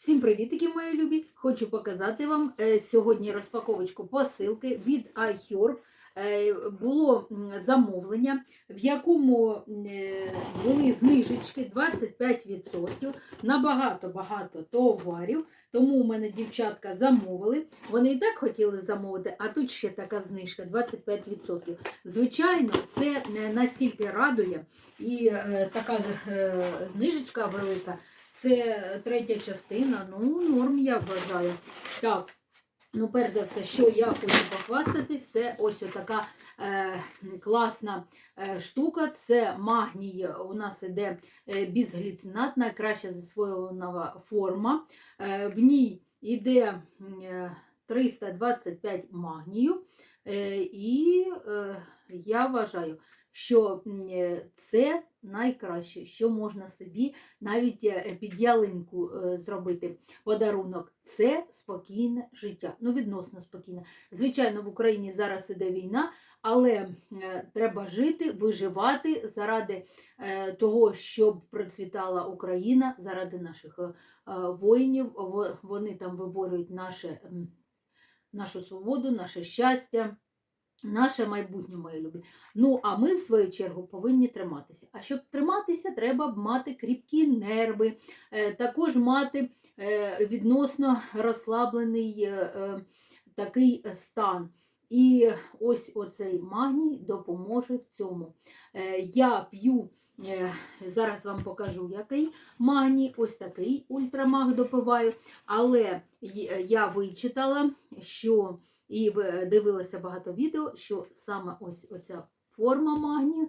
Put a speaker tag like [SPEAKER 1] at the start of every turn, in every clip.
[SPEAKER 1] Всім привітики, мої любі! Хочу показати вам е, сьогодні розпаковочку посилки від iHerb. Е, Було замовлення, в якому е, були знижечки 25% на багато-багато товарів. Тому у мене дівчатка замовили. Вони і так хотіли замовити, а тут ще така знижка 25%. Звичайно, це не настільки радує і така знижечка велика. Це третя частина, ну, норм, я вважаю. Так, ну, перш за все, що я хочу похвастатись, це ось така е, класна е, штука. Це магній, у нас іде е, бізгліцинат, найкраща засвоювана форма. Е, в ній йде е, 325 магнію. Е, і е, я вважаю, що е, це найкраще, що можна собі навіть е, під ялинку е, зробити подарунок. Це спокійне життя. Ну, відносно спокійне. Звичайно, в Україні зараз іде війна, але треба жити, виживати заради того, щоб процвітала Україна, заради наших воїнів. Во- Вони там виборюють наше, нашу свободу, наше щастя. Наше майбутнє, мої любі. Ну, а ми, в свою чергу, повинні триматися. А щоб триматися, треба мати кріпкі нерви, е, також мати е, відносно розслаблений е, такий стан. І ось оцей магній допоможе в цьому. Я п'ю, зараз вам покажу, який магній, ось такий ультрамаг допиваю, але я вичитала, що і ви- дивилася багато відео, що саме ось оця форма магнію,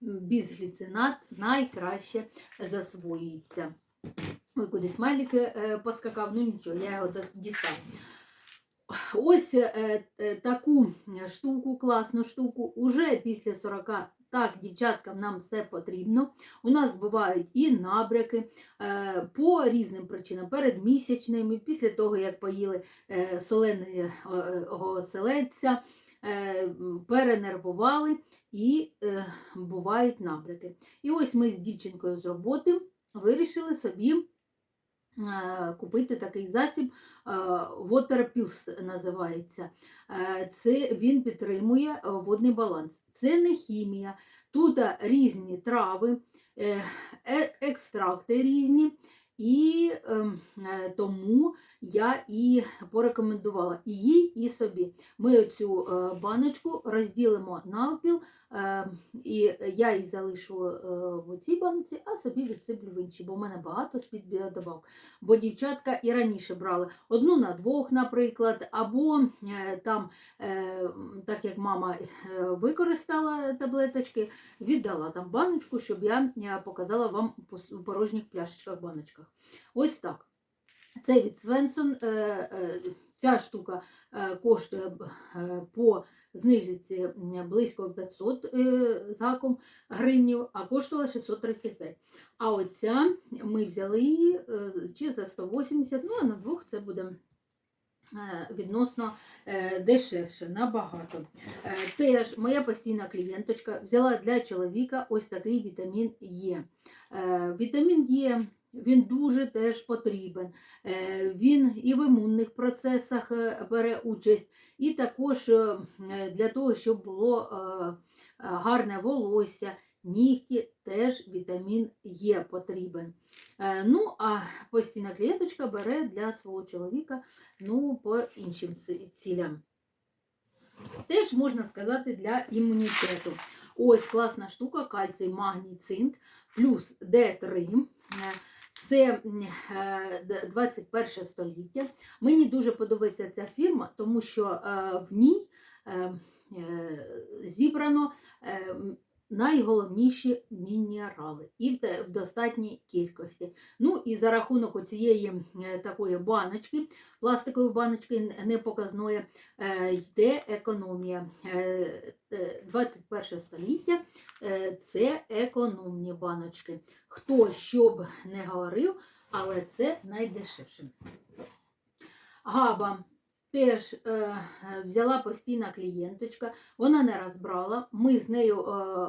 [SPEAKER 1] бізгліцинат, найкраще засвоюється. Ой, куди смайлик е, поскакав, ну нічого, я його дістав. Ось е, е, таку штуку, класну штуку, уже після 40, так, дівчаткам нам все потрібно. У нас бувають і набряки е, по різним причинам, передмісячними, після того, як поїли е, соленого селедця, е, перенервували і бувають набряки. І ось ми з дівчинкою з роботи вирішили собі купити такий засіб. е, Water Pills називається. Е, Це він підтримує е, водний баланс. Це не хімія. Тут е, різні трави, е, е- екстракти різні. І ем, е, тому я і порекомендувала і їй, і собі. Ми цю е, баночку розділимо навпіл, е, і я її залишу е, в цій банці, а собі відсиплю в іншій, бо в мене багато з-під добавок. Бо дівчатка і раніше брали одну на двох, наприклад, або там, так як мама використала таблеточки, віддала там баночку, щоб я показала вам у порожніх пляшечках баночках. Ось так. Це від Свенсон. е, е, Ця штука е, коштує по знижці близько 500 е, з гаком гривнів, а коштувала 635. А оця ми взяли її чи за 180, ну а на двох це буде відносно дешевше, набагато. Теж моя постійна клієнточка взяла для чоловіка ось такий вітамін. Е, Вітамін Е він дуже теж потрібен. Е, Він і в імунних процесах е, бере участь, і також е, для того, щоб було гарне волосся, нігті теж вітамін Е потрібен. Ну, а постійна клієнточка бере для свого чоловіка ну, по іншим цілям. Теж можна сказати для імунітету. Ось класна штука, кальцій, магній, цинк, плюс Д3. Це м, е, 21 століття. Мені дуже подобається ця фірма, тому що е, в ній е, зібрано найголовніші мінерали і в достатній кількості. Ну і за рахунок цієї такої баночки, пластикової баночки непоказної, е, йде економія. Е, е, 21 століття е, це економні баночки. Хто що б не говорив, але це найдешевше. Габа теж е, взяла постійна клієнточка, вона не раз брала. Ми з нею е,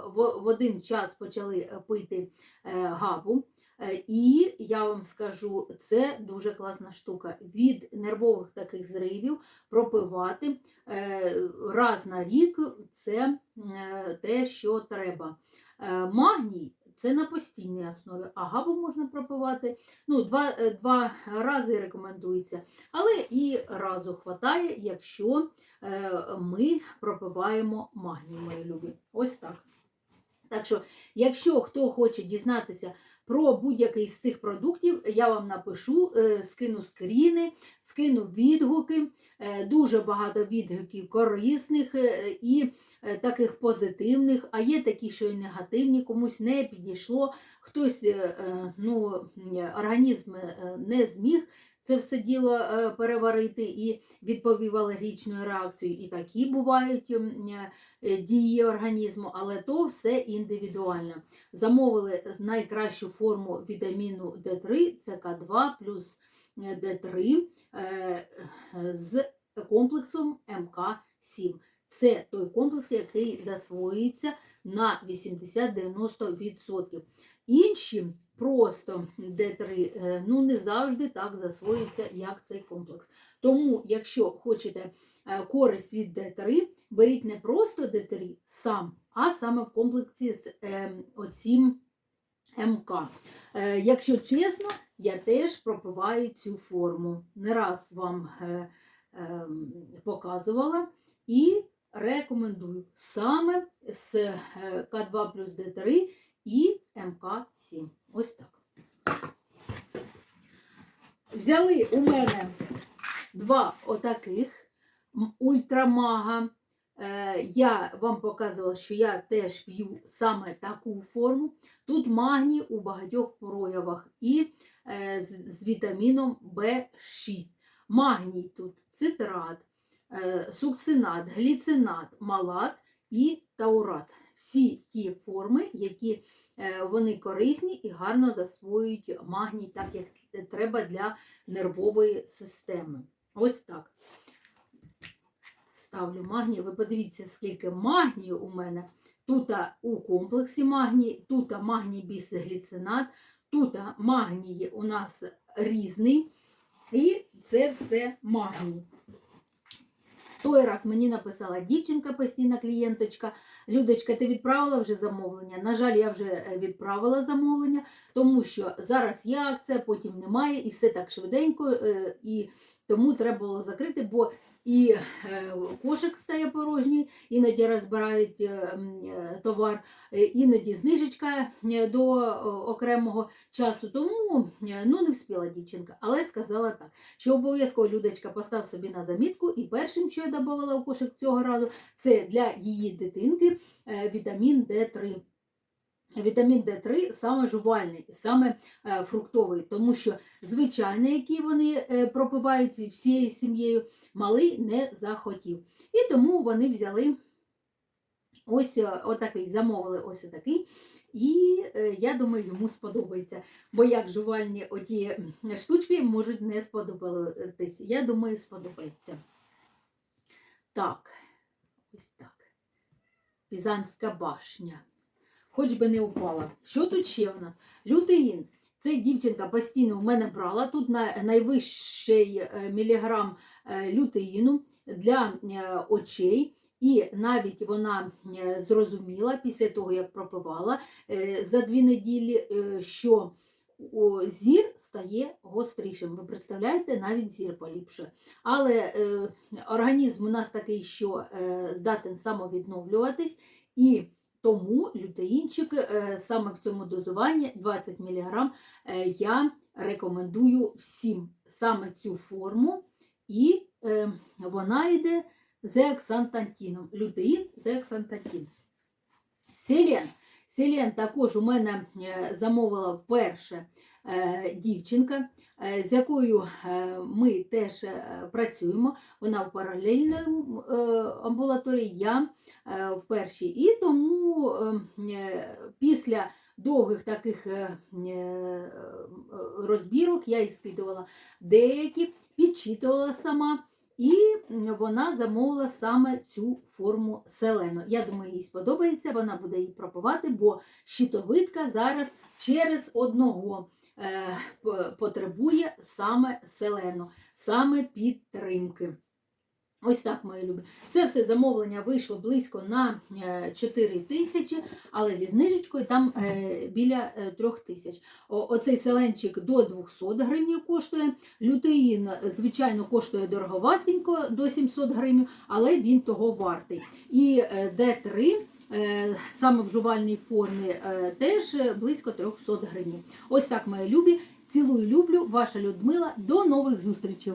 [SPEAKER 1] в, в один час почали е, пити е, габу. Е, І я вам скажу, це дуже класна штука. Від нервових таких зривів пропивати е, раз на рік це те, що треба. Магній це на постійній основі, а габу можна пропивати. Ну, два, е, два рази рекомендується, але і разу хватає, якщо е, ми пропиваємо магній, мої любі. Ось так. Так що, якщо хто хоче дізнатися про будь-який з цих продуктів, я вам напишу, е, скину скріни, скину відгуки. Е, Дуже багато відгуків корисних е, і таких позитивних, а є такі, що і негативні, комусь не підійшло, хтось ну, організм не зміг це все діло е, переварити і відповів алергічною реакцією. І такі бувають е, дії організму, але то все індивідуально. Замовили найкращу форму вітаміну D3, це К2 плюс е, D3 е, з комплексом МК7. Це той комплекс, який засвоюється на 80-90%. Інші просто D3 е, ну, не завжди так засвоюються, як цей комплекс. Тому, якщо хочете е, користь від D3, беріть не просто D3 сам, а саме в комплексі з е, оцім МК. Якщо чесно, я теж пропиваю цю форму. Не раз вам показувала і рекомендую саме з е, К2 плюс Д3 і МК7. Ось так. Взяли у мене два отаких ультрамага. Е, Я вам показувала, що я теж п'ю саме таку форму. Тут магній у багатьох проявах і е, з, вітаміном В6. Магній тут цитрат, е, сукцинат, гліцинат, малат і таурат. Всі ті форми, які е, вони корисні і гарно засвоюють магній, так як треба для нервової системи. Ось так. Ставлю магній. Ви подивіться, скільки магнію у мене. Тут у комплексі магній, тут магній бісгліцинат, тут магній у нас різний. І це все магній. Той раз мені написала дівчинка, постійна клієнточка. Людочка, ти відправила вже замовлення? На жаль, я вже е, відправила замовлення, тому що зараз є акція, потім немає, і все так швиденько, е, і тому треба було закрити, бо і е, кошик стає порожній, іноді розбирають е, е, товар, іноді знижечка до окремого часу. Тому ну, не вспіла дівчинка, але сказала так, що обов'язково Людочка постав собі на замітку, і першим, що я додавала у кошик цього разу, це для її дитинки вітамін Д3. Вітамін Д3 саме жувальний, саме е, фруктовий, тому що звичайний, який вони е, пропивають всією сім'єю, малий не захотів. І тому вони взяли ось е, отакий, замовили ось отакий. І я думаю, йому сподобається. Бо як жувальні оті штучки можуть не сподобатись. Я думаю, сподобається. Так, ось так. Пізанська башня. Хоч би не упала. Що тут ще в нас? Лютеїн. Це дівчинка постійно в мене брала. Тут на- найвищий е, міліграм е, лютеїну для е, очей. І навіть вона зрозуміла після того, як пропивала за дві неділі, що зір стає гострішим. Ви представляєте, навіть зір поліпшує. Але організм у нас такий, що здатен самовідновлюватись, і тому лютеїнчик е, саме в цьому дозуванні 20 мг е, я рекомендую всім саме цю форму, і е, вона йде з ексантантіном. Лютеїн з ексантантін. Селен. Селен також у мене замовила вперше дівчинка, е, з якою е, ми теж е, працюємо. Вона в паралельній е, амбулаторії, я е, в першій. І тому е, е, після довгих таких е, е, розбірок я і скидувала деякі, підчитувала сама. і вона замовила саме цю форму селено. Я думаю, їй сподобається, вона буде її пропивати, бо щитовидка зараз через одного е, потребує саме селено, саме підтримки. Ось так, мої любі. Це все замовлення вийшло близько на е, 4 тисячі, але зі знижечкою там е, біля 3 тисяч. Оцей селенчик до 200 гривень коштує. Лютеїн, е, звичайно, коштує дороговастенько до 700 гривень, але він того вартий. І е, Д3 е, саме в формі е, теж е, близько 300 гривень. Ось так, мої любі. Цілую, люблю, ваша Людмила. До нових зустрічей!